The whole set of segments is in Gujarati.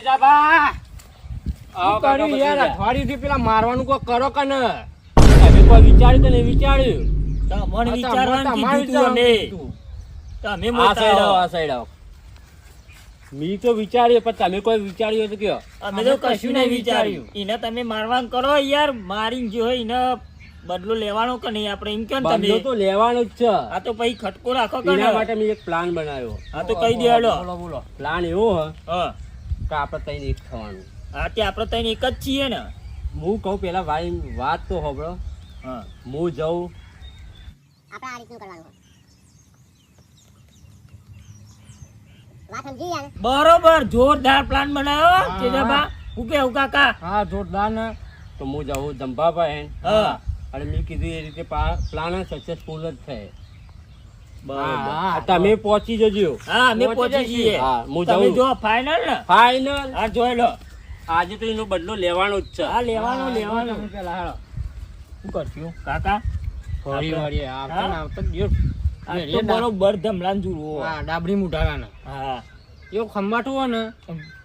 ઓ તેજાબા કર્યું યાર તમે પેલા મારવાનું કોઈ કરો કે ન? કોઈ વિચાર્યું કે વિચાર્યું. તમને વિચારવાનું કીધું તું વિચારવાનું અમે કીધું. તમે આ સાઈડ આવો આ સાઈડ આવો. મી તો વિચાર્યું પણ તમે કોઈ વિચાર્યું તો કયો. અમે તો કશું નહીં વિચાર્યું. એને તમે મારવાનું કરો યાર મારી જો એને બદલો લેવાનો કે નહીં આપણે એમ કેમ તમે? તો લેવાનો જ છે. આ તો પછી ખટકો રાખો કે એના માટે મેં એક પ્લાન બનાવ્યો. આ તો કહી દેવાડો બોલો પ્લાન એવો હ. હા આપણે તઈને એક થવાનું. આ તે આપણે તઈને એક જ છીએ ને. હું કહું પેલા ભાઈ વાત તો હોબળો હા. હું જઉં. આપણે આ રીતનું કરવાનું. બરોબર જોરદાર પ્લાન બનાવ્યો હા. ઉકે હું કેવું હા જોરદાર ને. તો હું જાઉં જંભાભાઈ હા. અને મેં કીધું એ રીતે પ્લાન સક્સેસફુલ જ થાય હા, તમે પહોંચી જજો. હા અમે પહોંચી જઈએ. હા, હું તમે જો ફાઈનલ ને? ફાઈનલ હા જોઈ લો. આજે તો એનો બદલો લેવાનો જ છે. હા લેવાનો લેવાનો. પેલા હાલો. શું કરશું? કાકા? ફરી વળી આવતા ને આવતા જ આ બરોબર ધમલાન જુઓ. હા, ડાબડી મુઢાવાના. હા. એવો ખંભાટો હોય ને.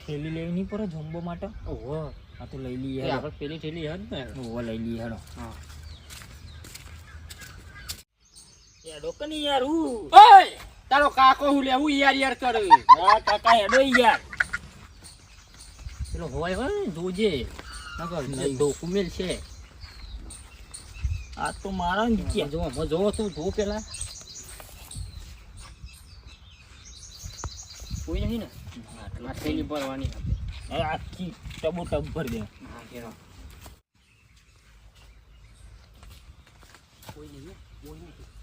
થેલી લેવી નહીં પડે જમ્બો માટે? ઓહો. આ તો લઈ લઈએ પેલી થેલી હે ને. ઓહો લઈ લઈએ હેડો હા. હેડો યાર હું ઓય! તારો કાકો હું લેવું યાર યાર કરે. હા કાકા હેડો યાર. પેલો હોય હોય જોજે નકર છે. આ તો મારા ને જો જો જો તું જો પેલા. કોઈ નહીં ને? આ થેલી ભરવાની આખી ટબો ટબ ભર દે. કોઈ નહીં કોઈ નહીં.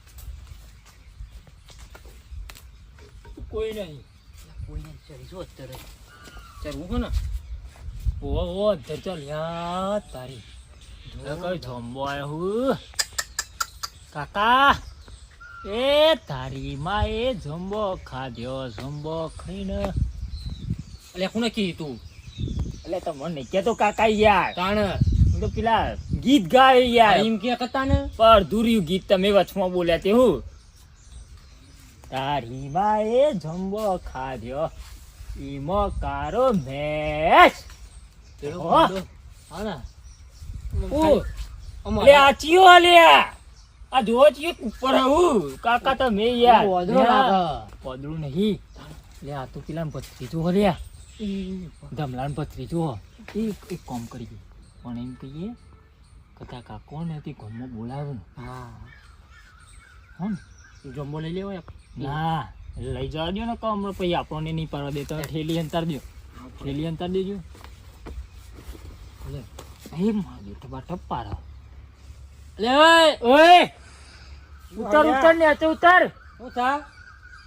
કોઈ નહીં. કોઈ નહીં ચડી જો અત્યારે. ચડવું હો ને. ઓ ઓહો ધર ચાલ યાર તારી કઈ જમ્બો આયો હું. કાકા એ તારી માં એ જમ્બો ખાધ્યો જમ્બો ખાઈને એટલે કોને કીધું તું? એટલે તમને નહીં કહેતો કાકા યાર. કાણ હું તો પેલા ગીત ગાય યાર. એમ કે કરતા ને? પર અધૂર્યું ગીત તમે વચમાં બોલ્યા તે હું. તારી માએ જમ્બો ખાધ્યો. ઈમો કારો મેચ. લે આ ચિયો લે. આ જો ચિયો ઉપર હું કાકા યાર. ઓ, વાંદરો લાગે. પદરું નહીં. લે આ તો પેલા ભત્રીજો લે. ધમલાન ભત્રીજો એક એક કામ કરી પણ એમ કહીએ કથા કાકો ને તે ઘરમાં બોલાવું હા. હો જમ્બો લઈ લેવાય. ના લઈ જવા દો ને કમ પછી આપણને નહીં પાડવા દેતો. ઠેલી અંતર દો ઠેલી અંતર દેજો. એ માગે તો બાટપ પાડો લે ઓય ઉતર ઉતર ને તે ઉતર. હું થા?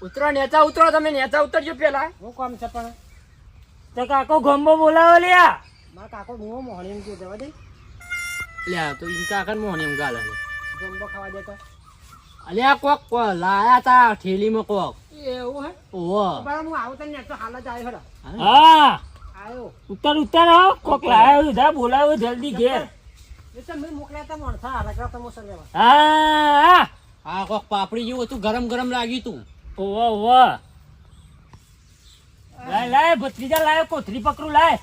ઉતરો નેચા ઉતરો તમે નેચા ઉતરજો પેલા. હું કામ છે પણ? તે કાકો ગંબો બોલાવો લ્યા મારા કાકો હું મોહણી એમ દે. તો ઈન કાકા મોહણી એમ ગાલે. જમ્બો ખાવા દેતા. અલ્યા કોક લાયા તા ઠેલીમાં કોક. એવું હે? ઓહો. હું આવું તને નેચો હાલ જ આવ્યો હા? આવ્યો ઉતર ઉતર હો. કોક લાયા જા બોલાવો જલ્દી ઘેર. તો તા હારા હા હા. કોક પાપડી જેવું હતું ગરમ ગરમ લાગ્યું તું. ઓવો ઓહો. લાય લાય ભત્રીજા લાય કોથરી પકડું લાય.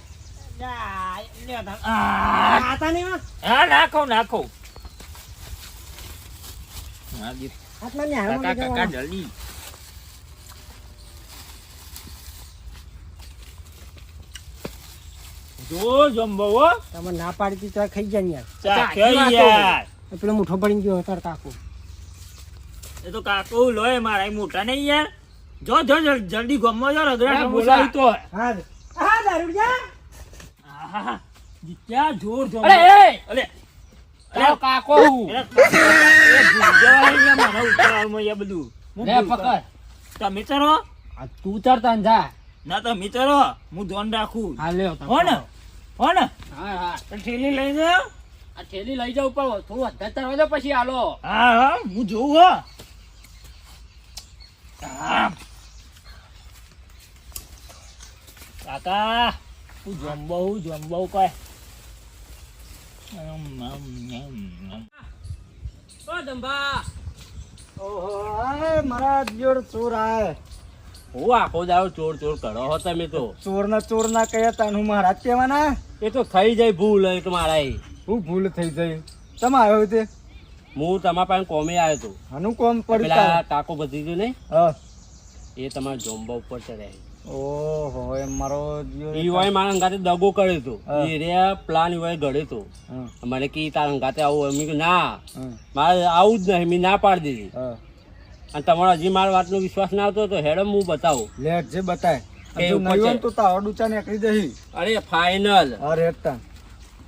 આ, હા નાખો નાખો. કાકા કાકા જલ્દી. જો જમ્બો તમે ના પાડી તો ખાઈ જાય યાર. ચાખ્યો યાર. પેલો મુઠો પડી ગયો તાર કાકુ. એ તો કાકો લોય મારા મોટા નહીં યાર. જો જો જલ્દી ગમો જો રગડા બોલાવી તો. હા હા દારૂડિયા. આહા, જીત્યા જોર જોર. અરે અલે તારો કાકો. હું એ બધું. લે. પકડ. તમે ચરો આ તું ચડતા ને જા. ના તમે ચરો હું ધ્યાન રાખું. હા તમે. હો ને હો ને હા હા. ઠેલી લઈ જાઓ આ થેલી લઈ જાવ ઉપર થોડું વધારે ચડવા દો પછી હાલો. હા હા હું જોઉં હો. કાકા તું જમબો હું જમબો કઈ. ઓ દંભા ઓહો મારા જોડ ચોર આય. હું આખો દાડો ચોર ચોર કરો હો તમે તો. ચોર ના ચોર ના કયા તા હું મહારાજ કહેવાના? એ તો થઈ જાય ભૂલ એ તો મારા હું ભૂલ થઈ જાય? તમે આવ્યો તે? હું તમારા પાસે કોમે આવ્યો હતો આનું કોમ પડ્યું? કાકો ભત્રીજો ને? હા. એ તમારા જોંબા ઉપર ચડ્યા ઓહો એમ મારો ઈ હોય મારા અંગાતે દગો કર્યો હતો. હા. રે પ્લાન હોય ઘડ્યો હતો. મને કી તારા અંગાતે આવું મેં કીધું ના મારે આવું જ નહીં. મેં ના પાડી દીધી. અને તમારો હજી મારા વાતનો વિશ્વાસ ના આવતો તો હેડમ હું બતાવું. લેટ જે બતાય. તો તાવડ ઊંચા નીકળી જઈ અરે ફાઇનલ અરે રેટતા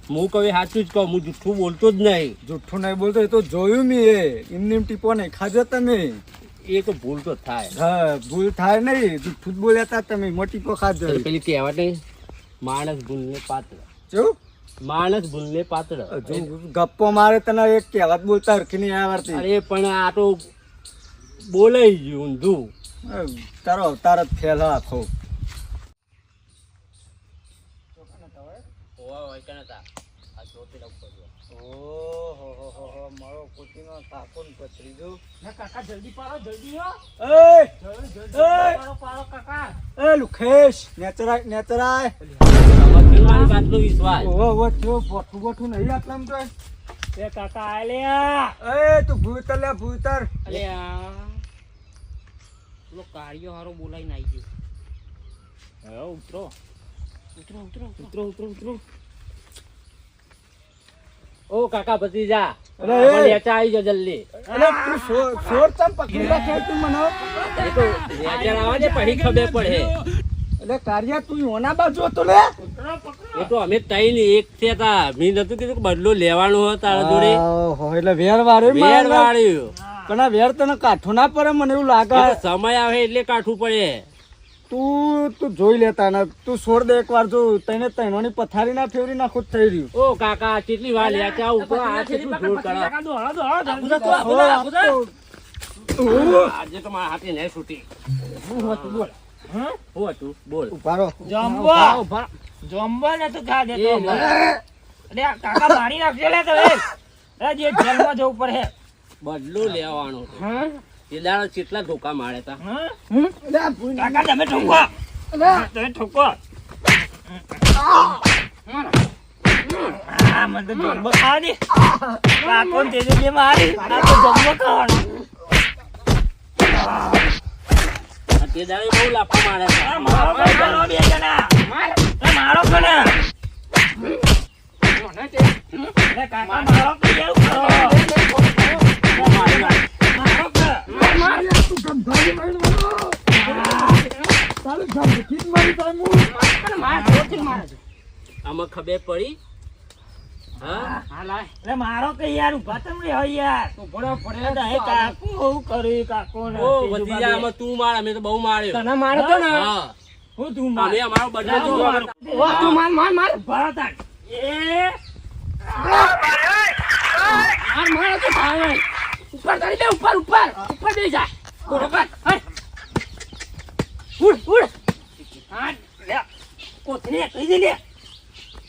હું કવિ સાચું જ કહું. હું જુઠ્ઠું બોલતો જ નહીં. જુઠ્ઠું નહીં બોલતો એ તો જોયું મેં એમને ટીપો નહીં. ખાજો તમે. એ તો ભૂલ તો થાય. હા ભૂલ થાય નહીં. ફૂટબોલ હતા તમે મોટી પોખાત પેલી કહેવત નહીં માણસ ભૂલને પાત્ર. શું? માણસ ભૂલને પાત્ર. હજુ ગપ્પો મારે તને એક કહેવત બોલતા હરખી નહીં આવડતી. અરે પણ આ તો બોલાઈ ગયું ઊંધું. તારો અવતાર જ ફેલ આખો ઓહો મારો કુટીનો તાકો ને પથરીજો કાકા જલ્દી પાડો જલ્દી હો. એ! જલ્દી એ! પાડો પાડો કાકા. એ લુખેશ નેચરાય નેચરાય. મારી વાતનો વિશ્વાસ. ઓહો ઓહો થયો બોઠું બોઠું નહીં આટલામ તો. એ કાકા આલ્યા. એ તું ભૂતર લે ભૂતર અલ્યા પેલો કાર્યો હારો બોલાઈને આવી ગયો. ઉતરો ઉતરો ઉતરો. ઉતરો ઉતરો ઉતરો. ઓ કાકા ભત્રીજા અરે, આવી જાઓ જલ્દી. અરે તું સોર સોર પકડી રાખે તું મને. એ તો નેચા આવે ને પછી ખબર પડે. એટલે કાર્યા તું ઓના બાજુ હતો લે. એ તો અમે તઈ એક છે તા. મેં નતું કીધું કે બદલો લેવાનો હોય તારા જોડે. ઓહો એટલે વેર વાળ્યું. પણ આ વેર તને કાઠું ના પડે મને એવું લાગે. સમય આવે એટલે કાઠું પડે. તું તું જોઈ લેતા ને તું છોડ દે એકવાર જો તને તૈનોની પથારી ના ફેવરી ના ખુદ થઈ રહ્યું. ઓ કાકા કેટલી વાર નેચા ઉપર આ કેટલું જોર કરે. તો આજે તો મારા હાથે નહીં છૂટી. શું હતું બોલ. ઊભા રહો. જમ્બો જમ્બો ને તો ખા દે તો અરે કાકા મારી નાખજો લે તો એ. એ જે જેલમાં જવું પડે. બદલો લેવાનો હતો. હા? એ દાડા કેટલા ધોકા મારે તા? ભૂઈ- કાકા તમે ઠોકો તમે ઠોકો આ મને તો જમ્બો ખાવા દે કાકો ને તેજે બે મારી આ તો જમ્બો ખાવાનો. આ તે દાડે બહુ લાફા મારે મારો કરો બે જણા. મારો કોને કાકા મારો મારો આમાં ખબર પડી? મારો કે યાર ઊભા તમે યાર. ઊભો પડે કાકુ હું કરી કાકો ને ઓ ભત્રીજા આમાં તું માર અમે તો બહુ માર્યો. તને મારો તો ને? હું તું માર. અમે અમારો બદલો તું માર તું માર માર માર. ઊભા એ. માર માર તો ભાઈ ઉપર કરી દે ઉપર ઉપર ઉપર દે જા. ઉપર ઉડ ઉડ. હા લે. કોથળી કહી દે લે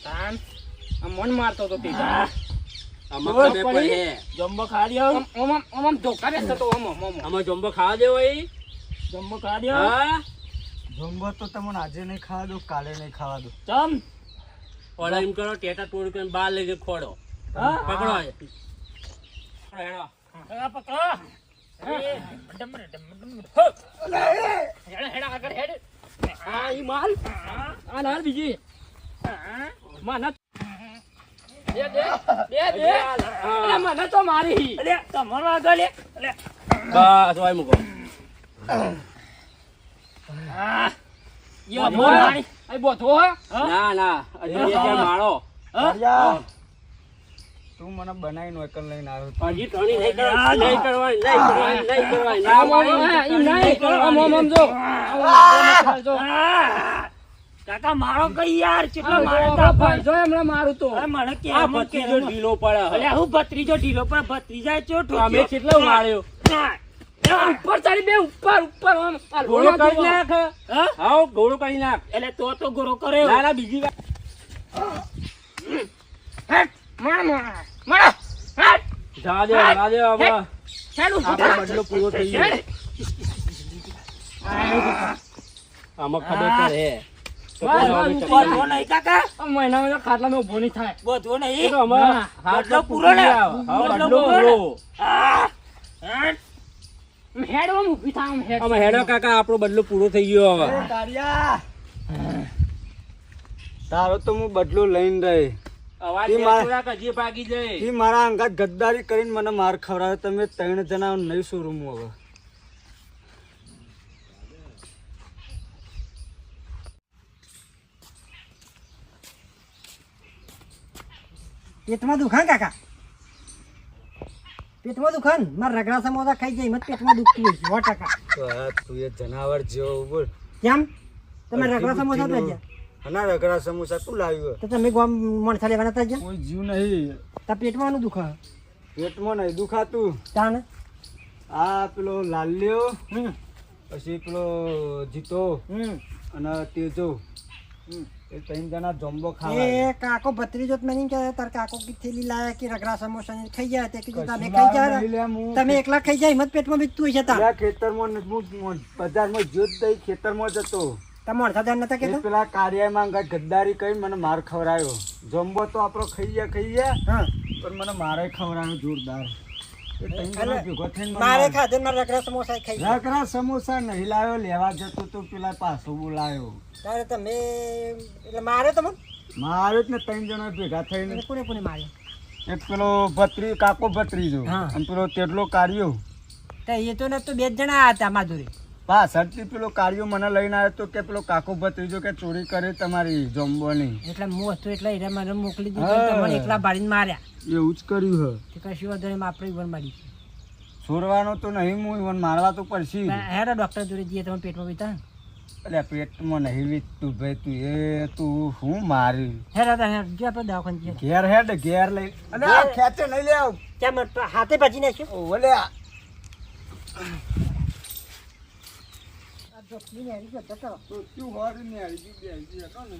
તાન આ મન મારતો તો તે જા. જમ્બો ખા દે ઓમ ઓમ ઓમ ઓમ ધોકા દે તો ઓમ ઓમ ઓમ. આમાં જમ્બો ખાવા દેવો એ જમ્બો ખા દે હા? જમવા તો તમને આજે નહીં ખાવા દો કાલે નહીં ખાવા દો ચમ. ઓલા એમ કરો ટેટા તોડ કરીને બહાર લઈ ખોડો. પકડો હેડો. આ ના એ ડમ ડમ ડમ હો. હેડ હેડ આગળ હેડ. આ ઈ માલ? આ લાલ બીજી. માના દે દે દે દે અરે મને તો મારી. તમારો આગળ બસ વાય મૂકો. આ યો મારી આ બોધો હો ના ના હજી બે ચાર માળો કાર્યા, તું મને બનાવીને એકલ લઈને આવ્યો હજી ટણી નહીં કરવાની નહીં કરવાની નહીં કરવાની નહીં કરવાની નહીં આમ જો. કાકા મારો કઈ યાર? કેટલો મારે તો ફાયદો એમણે મારું તો. અરે મને કે આ ભત્રીજો ઢીલો પડે અલ્યા હું ભત્રીજો ઢીલો પણ ભત્રીજા ચોટો અમે કેટલો માર્યો ઉપર ચાલી બે ઉપર ઉપર ગોળો ઘોડો કરી નાખ. હા? હાવ ઘોડો કરી નાખ. એટલે તો તો ગોળો કર્યો. ના ના બીજી વાર. હેડ આમાં. ખબર પડે નહીં. થાય બધો નહીં. પૂરો ને. પૂરી આવો. હા, બદલો બદલો પૂરો ને. પૂરો. આ, હેટ. આમ હેડવામાં ઊભી થાય આમ હેડ. હેડો કાકા. આપણો બદલો પૂરો થઈ ગયો હવે. તારો તો હું બદલો લઈને રહી. એ મારા- અંગાત ગદ્દારી કરીને મને માર ખવડાવે તમે ત્રણ જણા નહીં શોરૂમ હવે. પેટમાં દુખાન કાકા? પેટમાં દુખાન મારા રગડા સમોસા ખાઈ જાય મત પેટમાં દુખતું હોય સો ટકા તું એ જનાવર જેવો બોલ. કેમ? તમે રગડા સમોસા લઈ લઈ ના રગડા સમોસા તું લાવ્યો તો તમે ગામ મણસા લેવાના હતા જ્યાં? કોઈ જીવ નહીં. તા પેટમાં નું દુખા? પેટમાં નહીં દુખાતું. તાને આ પેલો લાલ્યો હમ. પછી પેલો જીતો અને તેજો. એ ત્રણ જણા જોમ્બો ખાવા એ કાકો ભત્રીજો તો મને એમ કહે તાર કાકો કી થેલી લાયા કે રગડા સમોસા ને ખાઈ જાય. તે કીધું તમે ખાઈ જાય તમે એકલા ખાઈ જાય મત પેટમાં બીજતું હશે તા ખેતરમાં હું બજારમાં જોત દઈ ખેતરમાં જતો. તમે અડધા નતા એ પેલા કાર્યમાં અંગત ગદ્દારી કરી મને માર ખવડાયો. જોમ્બો તો આપણો ખાઈ ગયા ખાઈ ગયા હા. પણ મને મારે ખવડાયો જોરદાર. મારે માર- ખાધે ને રગડા સમોસા ખાઈ રગડા સમોસા નહીં લાવ્યો લેવા જતો તો પેલા પાછો બોલાયો. તારે તમે એટલે મારે તમે મારે જ ને ત્રણ જણા ભેગા થઈને. કોને કોને માર્યો? એક પેલો ભત્રી કાકો ભત્રીજો. હા. અને પેલો તેટલો કાર્યો. એ તો ને તો બે જણા હતા માધુરી. પાછળથી પેલો કાર્યો મને લઈને આવ્યો તો કે પેલો કાકો ભત્રીજો કે ચોરી કરે તમારી જોમ્બોની એટલે હું હતું એટલે એને મને મોકલી દીધું. તમને એકલા બાળીને માર્યા. એવું જ કર્યું હ. કે કશું વાંધો નહીં આપણે ઈવન મારી છોડવાનો તો નહીં હું ઈવન મારવા તો પડશે. હેડો ડોક્ટર જોડે જઈએ તમે પેટમાં બીતા એટલે પેટમાં નહીં વીતતું ભાઈ તું એ તું શું મારી? હેડો તાર હેડ જો આપણે દવાખાને ઘેર હેડ ઘેર લઈ. અને ખેંચે નહીં લે આવ. કેમ હાથે ભાજી નાખ્યો ઓલે. તો શું હારું ને હારી ગયું, બે હારી ગયું હતો ને.